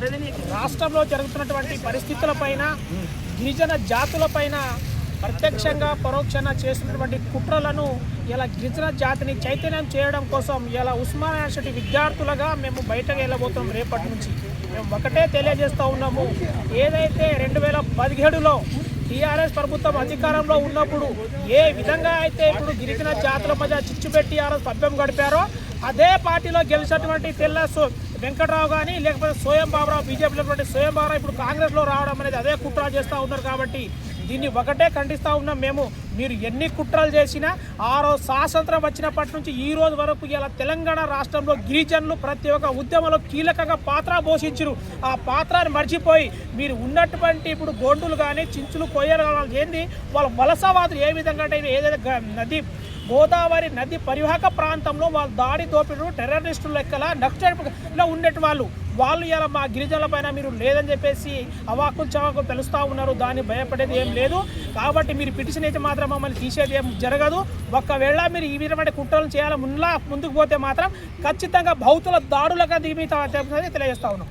రాష్ట్రంలో జరుగుతున్నటువంటి పరిస్థితులపైన గిరిజన జాతులపైన ప్రత్యక్షంగా పరోక్షంగా చేస్తున్నటువంటి కుట్రలను ఇలా గిరిజన జాతిని చైతన్యం చేయడం కోసం ఇలా ఉస్మానియా యూనివర్సిటీ విద్యార్థులుగా మేము బయటకు వెళ్ళబోతున్నాం రేపటి నుంచి. మేము ఒకటే తెలియజేస్తూ ఉన్నాము. ఏదైతే రెండు వేల పదిహేడులో టీఆర్ఎస్ ప్రభుత్వం అధికారంలో ఉన్నప్పుడు ఏ విధంగా అయితే ఇప్పుడు గిరిజన జాతుల మధ్య చిచ్చు ఆర్ఎస్ ఆ పబ్బం గడిపారో అదే పార్టీలో గెలిచినటువంటి తెల్ల సో వెంకట్రావు కానీ లేకపోతే సోయం బాబురావు బీజేపీలో సోయం బాబురావు ఇప్పుడు కాంగ్రెస్లో రావడం అనేది అదే కుట్ర చేస్తూ ఉన్నారు కాబట్టి దీన్ని ఒకటే ఖండిస్తూ ఉన్నాం మేము. మీరు ఎన్ని కుట్రలు చేసినా ఆ రోజు స్వాతంత్రం వచ్చినప్పటి నుంచి ఈ రోజు వరకు ఇలా తెలంగాణ రాష్ట్రంలో గిరిజనులు ప్రతి ఒక్క ఉద్యమంలో కీలకంగా పాత్ర పోషించరు ఆ పాత్రని మర్చిపోయి మీరు ఉన్నటువంటి ఇప్పుడు గోండులు కానీ చించులు కొయ్యలు ఏంది? వాళ్ళ వలసవాదులు ఏ విధంగా అంటే ఏదైతే నది గోదావరి నది పరివాహక ప్రాంతంలో వాళ్ళు దాడి దోపిడు టెర్రరిస్టుల లెక్కల నక్సల్లో ఉండేటి వాళ్ళు. వాళ్ళు ఇలా మా గిరిజనుల పైన మీరు లేదని చెప్పేసి అవాకులు చవాకులు తెలుస్తూ ఉన్నారు. దాన్ని భయపడేది ఏం లేదు. కాబట్టి మీరు పిటిషన్ అయితే మాత్రం మమ్మల్ని తీసేది ఏం జరగదు. ఒకవేళ మీరు ఈ విధమైన కుట్రలు చేయాలి ముందులా ముందుకు పోతే మాత్రం ఖచ్చితంగా భౌతుల దాడులుగా దిగి తెలియజేస్తా ఉన్నాం.